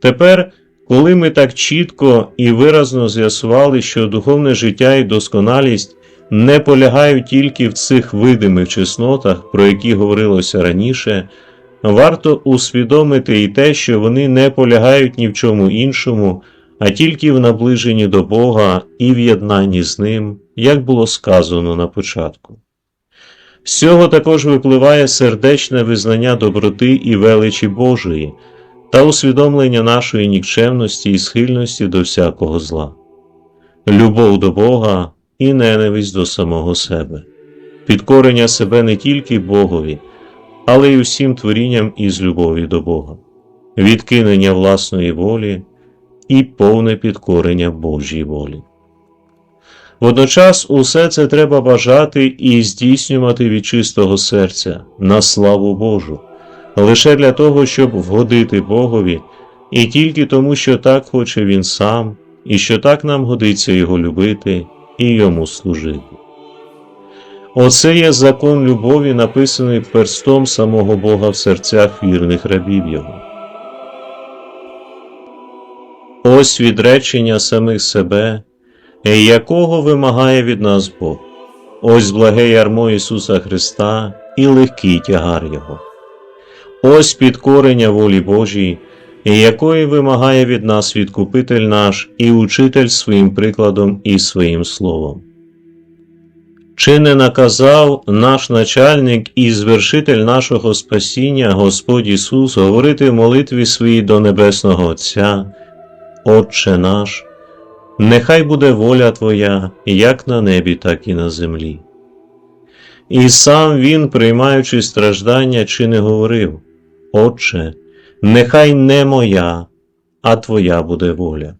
Тепер, коли ми так чітко і виразно з'ясували, що духовне життя і досконалість не полягають тільки в цих видимих чеснотах, про які говорилося раніше, варто усвідомити і те, що вони не полягають ні в чому іншому, а тільки в наближенні до Бога і в єднанні з Ним, як було сказано на початку. З цього також випливає сердечне визнання доброти і величі Божої та усвідомлення нашої нікчемності і схильності до всякого зла, любов до Бога і ненависть до самого себе, підкорення себе не тільки Богові, але й усім творінням із любові до Бога, відкинення власної волі і повне підкорення Божій волі. Водночас усе це треба бажати і здійснювати від чистого серця на славу Божу, лише для того, щоб вгодити Богові, і тільки тому, що так хоче Він сам, і що так нам годиться Його любити і Йому служити. Оце є закон любові, написаний перстом самого Бога в серцях вірних рабів Його. Ось відречення самих себе, якого вимагає від нас Бог. Ось благе ярмо Ісуса Христа і легкий тягар Його. Ось підкорення волі Божій, якої вимагає від нас відкупитель наш і учитель своїм прикладом і своїм словом. Чи не наказав наш начальник і звершитель нашого спасіння Господь Ісус говорити в молитві своїй до Небесного Отця, Отче наш, нехай буде воля Твоя, як на небі, так і на землі. І сам Він, приймаючи страждання, чи не говорив, Отче, нехай не моя, а Твоя буде воля.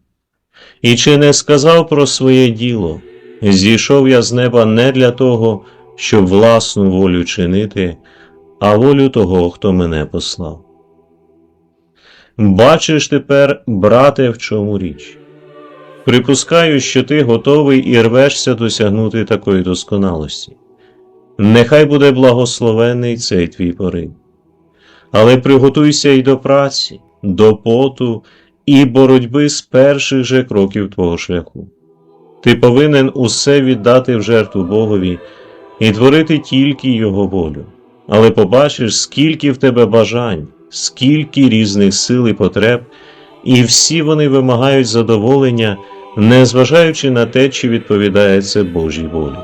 І чи не сказав про своє діло, зійшов я з неба не для того, щоб власну волю чинити, а волю того, хто мене послав. Бачиш тепер, брате, в чому річ. Припускаю, що ти готовий і рвешся досягнути такої досконалості. Нехай буде благословений цей твій порив. Але приготуйся й до праці, до поту і боротьби з перших же кроків твого шляху. Ти повинен усе віддати в жертву Богові і творити тільки Його волю, але побачиш, скільки в тебе бажань, скільки різних сил і потреб, і всі вони вимагають задоволення, незважаючи на те, чи відповідає це Божій волі.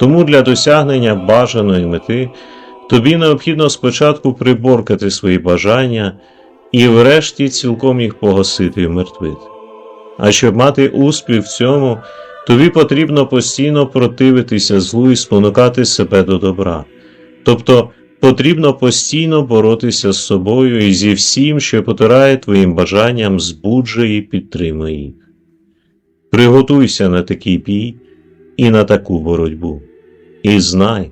Тому для досягнення бажаної мети тобі необхідно спочатку приборкати свої бажання і врешті цілком їх погасити і вмертвити. А щоб мати успіх в цьому, тобі потрібно постійно противитися злу і спонукати себе до добра. Тобто потрібно постійно боротися з собою і зі всім, що потирає твоїм бажанням, збуджує і підтримує їх. Приготуйся на такий бій і на таку боротьбу, і знай,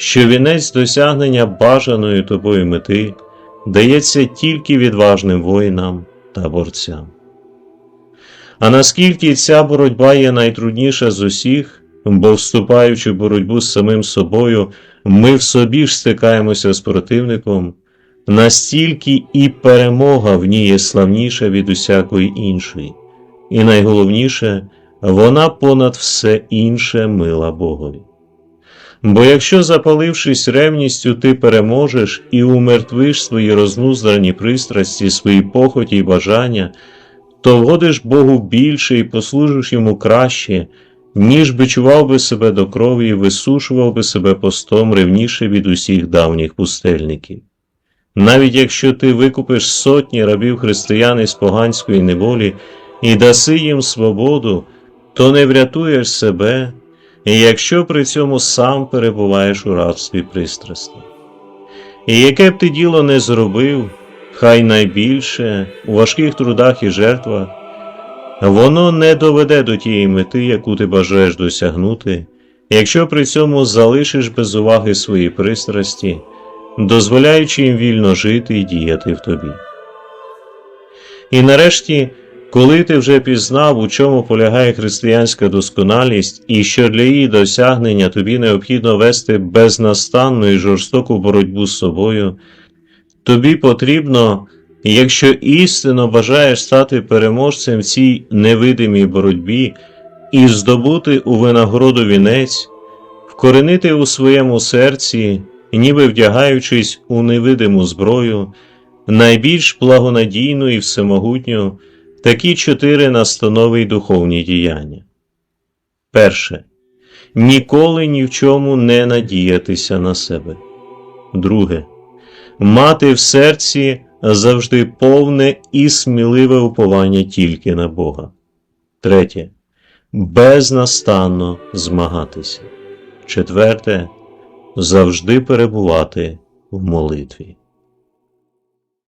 що вінець досягнення бажаної тобою мети дається тільки відважним воїнам та борцям. А наскільки ця боротьба є найтрудніша з усіх, бо вступаючи в боротьбу з самим собою, ми в собі ж стикаємося з противником, настільки і перемога в ній є славніша від усякої іншої, і найголовніше, вона понад все інше мила Богові. Бо якщо, запалившись ревністю, ти переможеш і умертвиш свої рознуздані пристрасті, свої похоті й бажання, то вгодиш Богу більше і послужиш йому краще, ніж бичував би себе до крові і висушував би себе постом ревніше від усіх давніх пустельників. Навіть якщо ти викупиш сотні рабів християн із поганської неволі і даси їм свободу, то не врятуєш себе, якщо при цьому сам перебуваєш у рабстві пристрасті. І яке б ти діло не зробив, хай найбільше у важких трудах і жертвах, воно не доведе до тієї мети, яку ти бажаєш досягнути, якщо при цьому залишиш без уваги свої пристрасті, дозволяючи їм вільно жити і діяти в тобі. І нарешті, коли ти вже пізнав, у чому полягає християнська досконалість, і що для її досягнення тобі необхідно вести безнастанну і жорстоку боротьбу з собою, тобі потрібно Якщо істинно бажаєш стати переможцем в цій невидимій боротьбі і здобути у винагороду вінець, вкоренити у своєму серці, ніби вдягаючись у невидиму зброю, найбільш благонадійну і всемогутню такі чотири настанови й духовні діяння. Перше. Ніколи ні в чому не надіятися на себе. Друге. Мати в серці завжди повне і сміливе уповання тільки на Бога. Третє. Безнастанно змагатися. Четверте. Завжди перебувати в молитві.